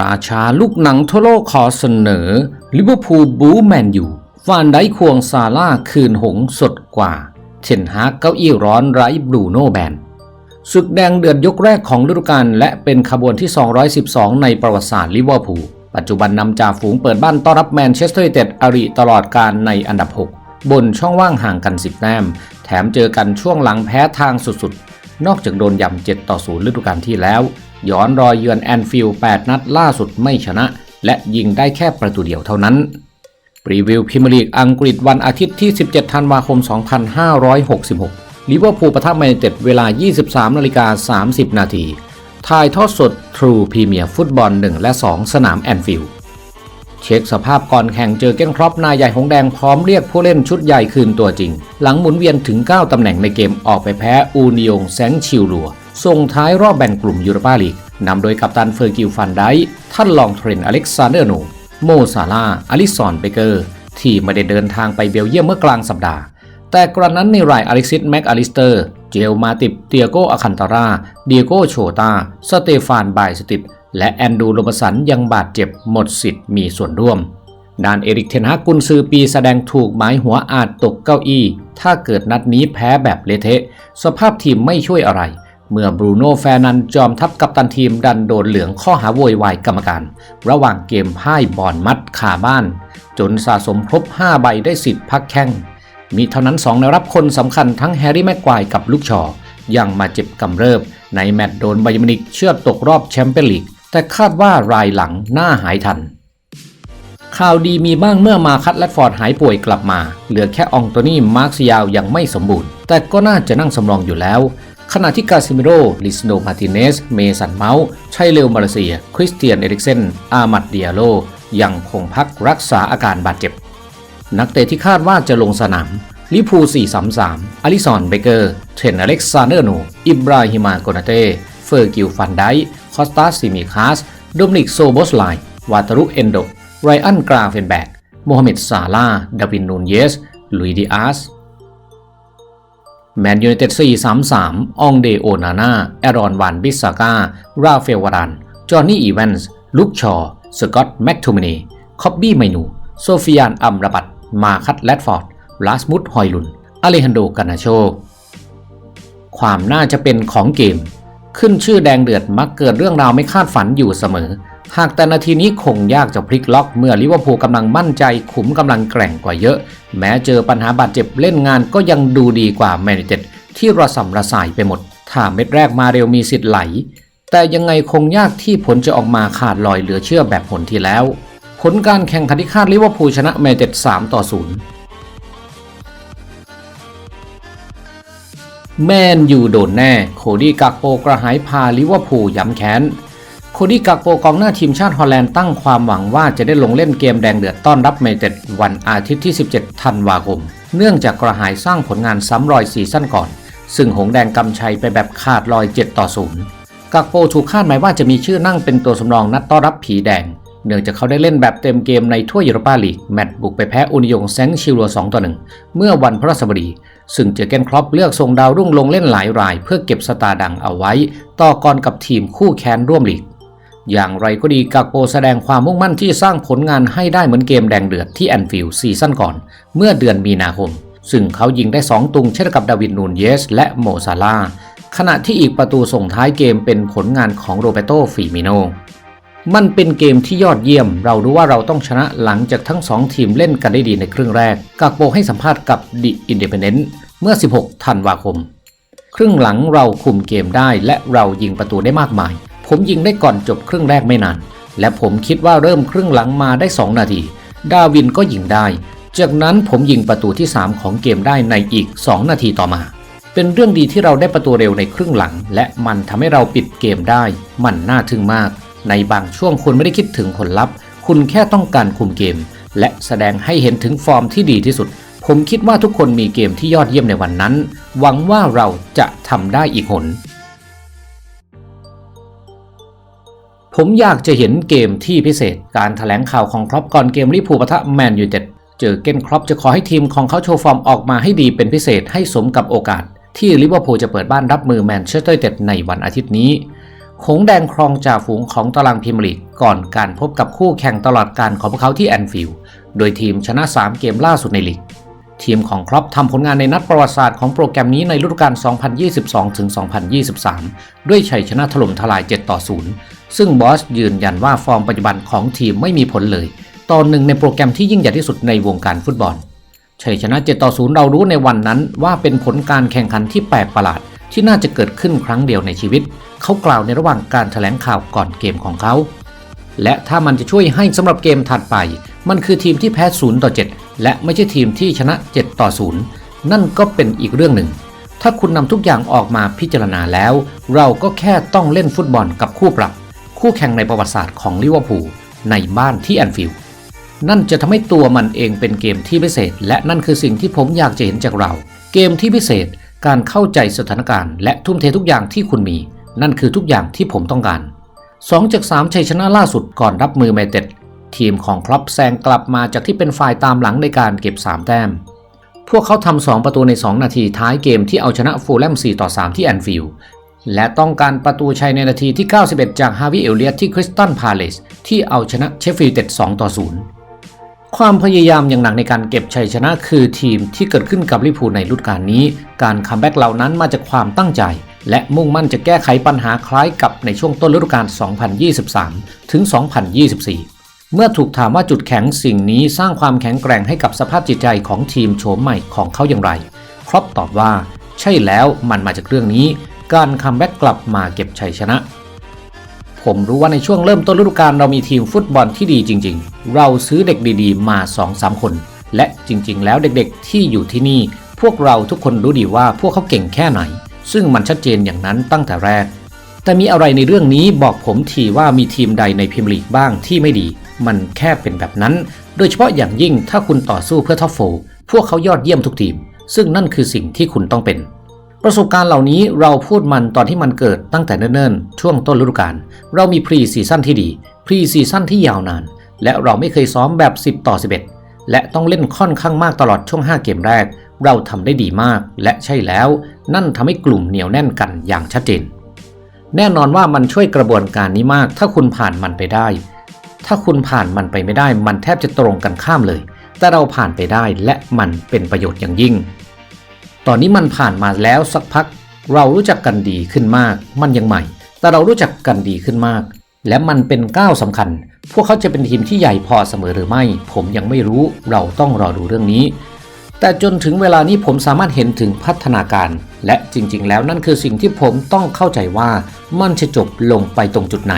ราชาลูกหนังทั่วโลกขอเสนอลิเวอร์พูลบูแมนยูฟานไดควงซาร่าคืนหงสดกว่าเทนฮากเก้าอี้ร้อนไร้บลูโนแบนศึกแดงเดือดยกแรกของฤดูกาลและเป็นขบวนที่ 212 ในประวัติศาสตร์ลิเวอร์พูลปัจจุบันนำจ่าฝูงเปิดบ้านต้อนรับแมนเชสเตอร์ยูไนเต็ดอาริตลอดการในอันดับ 6 บนช่องว่างห่างกัน 10 แต้ม แถมเจอกันช่วงหลังแพ้ทางสุดๆ นอกจากโดนยำ7ต่อ0ฤดูกาลที่แล้ว ย้อนรอยเยือนแอนฟิลด์8นัดล่าสุดไม่ชนะ และยิงได้แค่ประตูเดียวเท่านั้น รีวิวพรีเมียร์ลีกอังกฤษวันอาทิตย์ที่ 17 ธันวาคม 2566 ลิเวอร์พูลปะทะแมนเต็ดเวลา 23นาฬิกา30 นาทีถ่ายทอดสด True Premier ฟุตบอล 1 และ 2 สนามแอนฟิลด์เช็คสภาพก่อนแข่งเจอเก้นครอปนายใหญ่หงแดงพร้อมเรียกผู้เล่นชุดใหญ่คืนตัวจริง หลังหมุนเวียนถึง 9 ตำแหน่งในเกมออกไปแพ้อูนิองแซงชิลลัว ส่งท้ายรอบแบ่งกลุ่มยูโรปาลีกนำโดยกัปตันเฟอร์กิลฟันไดท่านรองเทรนอเล็กซานเดอร์โนโมซาลาอลิซอนเบเกอร์ ที่ไม่ได้เดินทางไปเบลเยียมเมื่อกลางสัปดาห์แต่กระนั้นในรายอเล็กซิสแม็กอลิสเตอร์ เจลมาติบเตียโกอคันตาราเดียโกโชตา สเตฟานไบสติปและแอนดูโรบสันยังบาดเจ็บหมดสิทธิ์มีส่วนร่วม ด้านเอริกเทนฮากกุนซือปีแสดงถูกหมายหัวอาจตกเก้าอี้ ถ้าเกิดนัดนี้แพ้แบบเละเทะ สภาพทีมไม่ช่วยอะไร เมื่อบรูโน่แฟร์นันจอมทัพกัปตันทีมดันโดนเหลืองข้อหาโวยวายกรรมการ ระหว่างเกมพ่ายบอลมัดขาบ้าน จนสะสมครบ 5 ใบได้สิทธิ์พักแข้ง มีเท่านั้น2ในรับคนสำคัญทั้งแฮร์รี่แม็กควายกับลูกชอ ยังมาเจ็บกำเริบ ในแมตช์โดนไบยมินิกเชื่อดตกรอบแชมเปี้ยนลีก แต่คาดว่ารายหลังหน่าหายทันข่าวดีมีบ้างเมื่อมาคัตและฟอร์ดหายป่วยกลับมา เหลือแค่อองโตนี่มาร์คซยาวยังไม่สมบูรณ์ แต่ก็น่าจะนั่งสำรองอยู่แล้ว ขณะที่กาซิมิโรลิสโนมาติเนส เมสันเมาส์ชัยเลวมาเลเซีย คริสเตียนเอริกเซน อามัดเดียโล ยังคงพักรักษาอาการบาดเจ็บ นักเตะที่คาดว่าจะลงสนามลิพู433อลิซอนเบเกอร์ เทรนอเล็กซานเดอร์โน อิบราฮิมาโกนาเต้ เฟอร์กิลฟันไดคอสตาซิมิคาส โดมินิกโซโบสไลวาตารุเอนโด ไรอันกราเฟนแบกโมฮัมเหม็ดซาลาดาวินนูนเยส ลุยดิอาส แมนยูไนเต็ด433 อองเดโอนาน่าแอรอนวานบิสซาก้า ราเฟลวารัน จอห์นนี่อีแวนส์ ลุคชอ สกอตต์แม็กทูมินีคอบบี้ไมนู โซฟิยานอัมรบัต มาคัตแลดฟอร์ด ลาสมุดฮอยลุน อเลฮันโดกานาโช ความน่าจะเป็นของเกม ขึ้นชื่อแดงเดือดมักเกิดเรื่องราวไม่คาดฝันอยู่เสมอ หากแต่นาทีนี้คงยากจะพลิกล็อกเมื่อลิเวอร์พูลกำลังมั่นใจขุมกำลังแกร่งกว่าเยอะ แม้เจอปัญหาบาดเจ็บเล่นงานก็ยังดูดีกว่าแมนยูไนเต็ดที่ระสำระสายไปหมด ถ้าเม็ดแรกมาเร็วมีสิทธิ์ไหล แต่ยังไงคงยากที่ผลจะออกมาขาดลอยเหลือเชื่อแบบผลที่แล้ว ผลการแข่งขันที่คาดลิเวอร์พูลชนะแมนยูไนเต็ด3ต่อ0แมนยูโดนแน่ โคดี้กักโปกระหายพาลิเวอร์พูลย้ำแค้น คดี้กักโปกองหน้าทีมชาติฮอลแลนด์ตั้งความหวังว่าจะได้ลงเล่นเกมแดงเดือดต้อนรับเมเต็ดวันอาทิตย์ที่ 17 ธันวาคม เนื่องจากกระหายสร้างผลงานซ้ำรอยซีซั่นก่อน ซึ่งหงแดงกำชัยไปแบบขาดลอย 7 ต่อ 0กักโปถูกคาดหมายว่าจะมีชื่อนั่งเป็นตัวสำรองนัดต้อนรับผีแดง เนื่องจากเขาได้เล่นแบบเต็มเกมในถ้วยยูโรปาลีกแมตช์บุกไปแพ้อุนิยงแซงชิลัว2ต่อ1เมื่อวันพฤหัสบดีซึ่งเจอเกนครอปเลือกส่งดาวรุ่งลงเล่นหลายราย เพื่อเก็บสตาร์ดังเอาไว้ ต่อกรกับทีมคู่แค้นร่วมลีก อย่างไรก็ดีกากโปแสดงความมุ่งมั่นที่สร้างผลงานให้ได้เหมือนเกมแดงเดือดที่แอนฟิลด์ซีซั่นก่อน เมื่อเดือนมีนาคม ซึ่งเขายิงได้ 2 ตุงเช่นกับดาวินนูนเยส และโมซาลาขณะที่อีกประตูส่งท้ายเกมเป็นผลงานของโรเบโตฟิมิโนมันเป็นเกมที่ยอดเยี่ยม เรารู้ว่าเราต้องชนะหลังจากทั้งสองทีมเล่นกันได้ดีในครึ่งแรก กากโปให้สัมภาษณ์กับดิอินเด p พเ e นต์เมื่อ 16 ธันวาคม ครึ่งหลังเราคุมเกมได้และเรายิงประตูได้มากมาย ผมยิงได้ก่อนจบครึ่งแรกไม่นาน และผมคิดว่าเริ่มครึ่งหลังมาได้ 2 นาที ดาวินก็ยิงได้ จากนั้นผมยิงประตูที่ 3 ของเกมได้ในอีก 2 นาทีต่อมา เป็นเรื่องดีที่เราได้ประตูเร็วในครึ่งหลัง และมันทำให้เราปิดเกมได้ มันน่าทึ่งมาก ในบางช่วงคุณไม่ได้คิดถึงผลลัพธ์ คุณแค่ต้องการคุมเกม และแสดงให้เห็นถึงฟอร์มที่ดีที่สุด ผมคิดว่าทุกคนมีเกมที่ยอดเยี่ยมในวันนั้น หวังว่าเราจะทำได้อีกหน ผมอยากจะเห็นเกมที่พิเศษการถแถลงข่าวของครอปก่อนเกมลิพูปะทะแมนยูเต็ดเจอเกนครอปจะขอให้ทีมของเขาโชว์ฟอร์มออกมาให้ดีเป็นพิเศษให้สมกับโอกาส ที่ลิเวอร์พูลจะเปิดบ้านรับมือแมนเชสเตอร์เต็ดในวันอาทิตย์นี้หงแดงครองจ่าฝูงของตารางพรีเมียร์ลีกก่อนการพบกับคู่แข่งตลอดการของพวกเขาที่แอนฟิลด์โดยทีมชนะ 3 เกมล่าสุดในลีก ทีมของครอปทำผลงานในนัดประวัติศาสตร์ของโปรแกรมนี้ในฤดูกาล 2022-2023 ด้วยชัยชนะถล่มทลาย 7 ต่อ 0 ซึ่งบอสยืนยันว่าฟอร์มปัจจุบันของทีมไม่มีผลเลย ตอนหนึ่งในโปรแกรมที่ยิ่งใหญ่ที่สุดในวงการฟุตบอลชัยชนะ7ต่อ0เรารู้ในวันนั้นว่าเป็นผลการแข่งขันที่แปลกประหลาด ที่น่าจะเกิดขึ้นครั้งเดียวในชีวิต เขากล่าวในระหว่างการแถลงข่าวก่อนเกมของเขา และถ้ามันจะช่วยให้สำหรับเกมถัดไป มันคือทีมที่แพ้0ต่อ7และไม่ใช่ทีมที่ชนะ7ต่อ0นั่นก็เป็นอีกเรื่องหนึ่ง ถ้าคุณนำทุกอย่างออกมาพิจารณาแล้ว เราก็แค่ต้องเล่นฟุตบอลกับคู่ปรับ คู่แข่งในประวัติศาสตร์ของลิเวอร์พูลในบ้านที่แอนฟิลด์นั่นจะทำให้ตัวมันเองเป็นเกมที่พิเศษ และนั่นคือสิ่งที่ผมอยากจะเห็นจากเรา เกมที่พิเศษการเข้าใจสถานการณ์ และทุ่มเททุกอย่างที่คุณมี นั่นคือทุกอย่างที่ผมต้องการ2จาก3ชัยชนะล่าสุดก่อนรับมือแมนเต็ดทีมของครอปแซงกลับมาจากที่เป็นฝ่ายตามหลังในการเก็บ 3 แต้ม พวกเขาทำ2ประตูใน 2 นาทีท้ายเกมที่เอาชนะฟูลแลม4ต่อ3ที่แอนฟิลด์ และต้องการประตูชัยในนาทีที่ 91 จากฮาวิเอลเลียตที่คริสตันพาเลสที่เอาชนะเชฟฟิลด์เต็ด2ต่อ 0 ความพยายามอย่างหนักในการเก็บชัยชนะคือทีมที่เกิดขึ้นกับลิพูในฤดูกาลนี้ การคัมแบ็กเหล่านั้นมาจากความตั้งใจ และมุ่งมั่นจะแก้ไขปัญหาคล้ายกับในช่วงต้นฤดูกาล 2023 ถึง 2024 เมื่อถูกถามว่าจุดแข็งสิ่งนี้สร้างความแข็งแกร่งให้กับสภาพจิตใจของทีมโฉมใหม่ของเขาอย่างไร ครอปตอบว่า ใช่แล้วมันมาจากเรื่องนี้ การคัมแบ็กกลับมาเก็บชัยชนะ ผมรู้ว่าในช่วงเริ่มต้นฤดูกาลเรามีทีมฟุตบอลที่ดีจริง ๆ เราซื้อเด็กดีๆ มา2-3คน และจริง ๆ แล้วเด็กๆ ที่อยู่ที่นี่ พวกเราทุกคนรู้ดีว่าพวกเขาเก่งแค่ไหน ซึ่งมันชัดเจนอย่างนั้นตั้งแต่แรก แต่มีอะไรในเรื่องนี้บอกผมทีว่ามีทีมใดในพรีเมียร์ลีกบ้างที่ไม่ดี มันแค่เป็นแบบนั้น โดยเฉพาะอย่างยิ่งถ้าคุณต่อสู้เพื่อท็อปโฟร์พวกเขายอดเยี่ยมทุกทีม ซึ่งนั่นคือสิ่งที่คุณต้องเป็น ประสบการณ์เหล่านี้เราพูดมันตอนที่มันเกิดตั้งแต่เนิ่นๆ ช่วงต้นฤดูกาลเรามีพรีซีซั่นที่ดี พรีซีซั่นที่ยาวนาน และเราไม่เคยซ้อมแบบ 10 ต่อ 11 และต้องเล่นค่อนข้างมากตลอดช่วง 5 เกมแรก เราทำได้ดีมาก และใช่แล้ว นั่นทำให้กลุ่มเหนียวแน่นกันอย่างชัดเจน แน่นอนว่ามันช่วยกระบวนการนี้มาก ถ้าคุณผ่านมันไปได้ ถ้าคุณผ่านมันไปไม่ได้ มันแทบจะตรงกันข้ามเลย แต่เราผ่านไปได้และมันเป็นประโยชน์อย่างยิ่ง ตอนนี้มันผ่านมาแล้วสักพัก เรารู้จักกันดีขึ้นมาก มันยังใหม่ แต่เรารู้จักกันดีขึ้นมาก และมันเป็นก้าวสำคัญ พวกเขาจะเป็นทีมที่ใหญ่พอเสมอหรือไม่ ผมยังไม่รู้ เราต้องรอดูเรื่องนี้ แต่จนถึงเวลานี้ผมสามารถเห็นถึงพัฒนาการ และจริง ๆ แล้วนั่นคือสิ่งที่ผมต้องเข้าใจว่ามันจะจบลงไปตรงจุดไหน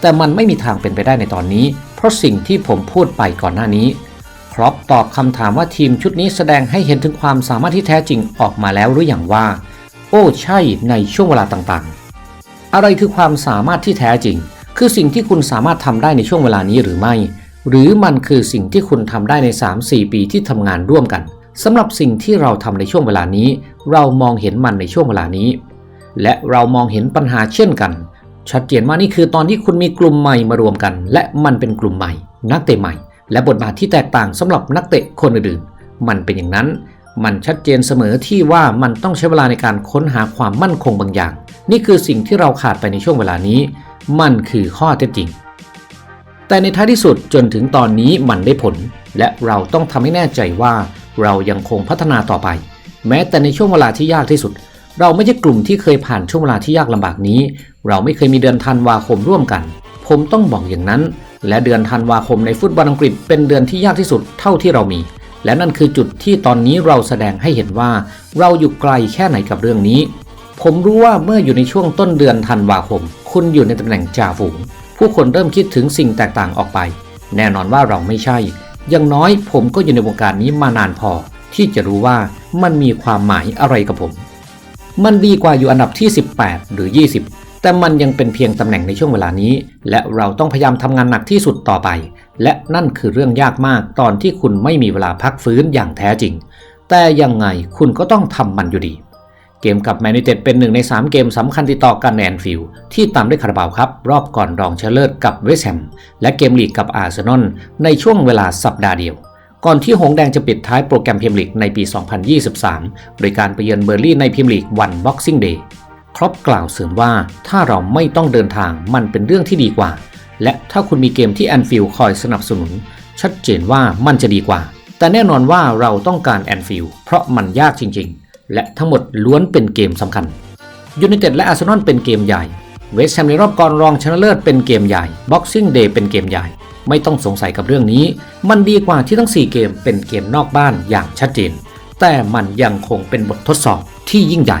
แต่มันไม่มีทางเป็นไปได้ในตอนนี้ เพราะสิ่งที่ผมพูดไปก่อนหน้านี้ รอปตอบคำถามว่าทีมชุดนี้แสดงให้เห็นถึงความสามารถที่แท้จริงออกมาแล้วหรืออย่างว่า โอ้ใช่ในช่วงเวลาต่างๆ อะไรคือความสามารถที่แท้จริง คือสิ่งที่คุณสามารถทำได้ในช่วงเวลานี้หรือไม่ หรือมันคือสิ่งที่คุณทำได้ใน 3-4 ปีที่ทำงานร่วมกันสำหรับสิ่งที่เราทำในช่วงเวลานี้ เรามองเห็นมันในช่วงเวลานี้ และเรามองเห็นปัญหาเช่นกัน ชัดเจนว่านี่คือตอนที่คุณมีกลุ่มใหม่มารวมกัน และมันเป็นกลุ่มใหม่ นักเตะใหม่ และบทบาทที่แตกต่างสำหรับนักเตะคนอื่นๆ มันเป็นอย่างนั้น มันชัดเจนเสมอที่ว่ามันต้องใช้เวลาในการค้นหาความมั่นคงบางอย่าง นี่คือสิ่งที่เราขาดไปในช่วงเวลานี้ มันคือข้อเท็จจริง แต่ในท้ายที่สุดจนถึงตอนนี้มันได้ผล และเราต้องทำให้แน่ใจว่าเรายังคงพัฒนาต่อไป แม้แต่ในช่วงเวลาที่ยากที่สุด เราไม่ใช่กลุ่มที่เคยผ่านช่วงเวลาที่ยากลำบากนี้ เราไม่เคยมีเดือนธันวาคมร่วมกัน ผมต้องบอกอย่างนั้น และเดือนธันวาคมในฟุตบอลอังกฤษเป็นเดือนที่ยากที่สุดเท่าที่เรามี และนั่นคือจุดที่ตอนนี้เราแสดงให้เห็นว่า เราอยู่ไกลแค่ไหนกับเรื่องนี้ ผมรู้ว่าเมื่ออยู่ในช่วงต้นเดือนธันวาคม คุณอยู่ในตำแหน่งจ่าฝูง ผู้คนเริ่มคิดถึงสิ่งแตกต่างออกไป แน่นอนว่าเราไม่ใช่ อย่างน้อยผมก็อยู่ในวงการนี้มานานพอ ที่จะรู้ว่ามันมีความหมายอะไรกับผม มันดีกว่าอยู่อันดับที่ 18 หรือ 20 แต่มันยังเป็นเพียงตำแหน่งในช่วงเวลานี้ และเราต้องพยายามทำงานหนักที่สุดต่อไป และนั่นคือเรื่องยากมากตอนที่คุณไม่มีเวลาพักฟื้นอย่างแท้จริง แต่ยังไงคุณก็ต้องทำมันอยู่ดี เกมกับแมนยูเต็ดเป็นหนึ่งใน 3 เกมสำคัญติดต่อกันในแอนฟิลที่ตามด้วยคาราบาวครับ รอบก่อนรองเชนะเลิศกับเวสแฮมและเกมลีกกับอาร์เซนอลในช่วงเวลาสัปดาห์เดียวก่อนที่หงแดงจะปิดท้ายโปรแกรมพรีเมียร์ลีกในปี 2023 โดยการไปเยือนเบอร์ลี่ในพรีเมียร์ลีกวันบ็อกซิ่งเดย์ ครอปกล่าวเสริมว่าถ้าเราไม่ต้องเดินทางมันเป็นเรื่องที่ดีกว่า และถ้าคุณมีเกมที่แอนฟิลคอยสนับสนุน ชัดเจนว่ามันจะดีกว่า แต่แน่นอนว่าเราต้องการแอนฟิลเพราะมันยากจริง ๆ และทั้งหมดล้วนเป็นเกมสำคัญยูไนเต็ดและอาร์เซนอลเป็นเกมใหญ่เวสต์แฮมในรอบก่อนรองชนะเลิศเป็นเกมใหญ่ Boxing Day เป็นเกมใหญ่ ไม่ต้องสงสัยกับเรื่องนี้ มันดีกว่าที่ทั้ง 4 เกมเป็นเกมนอกบ้านอย่างชัดเจน แต่มันยังคงเป็นบททดสอบที่ยิ่งใหญ่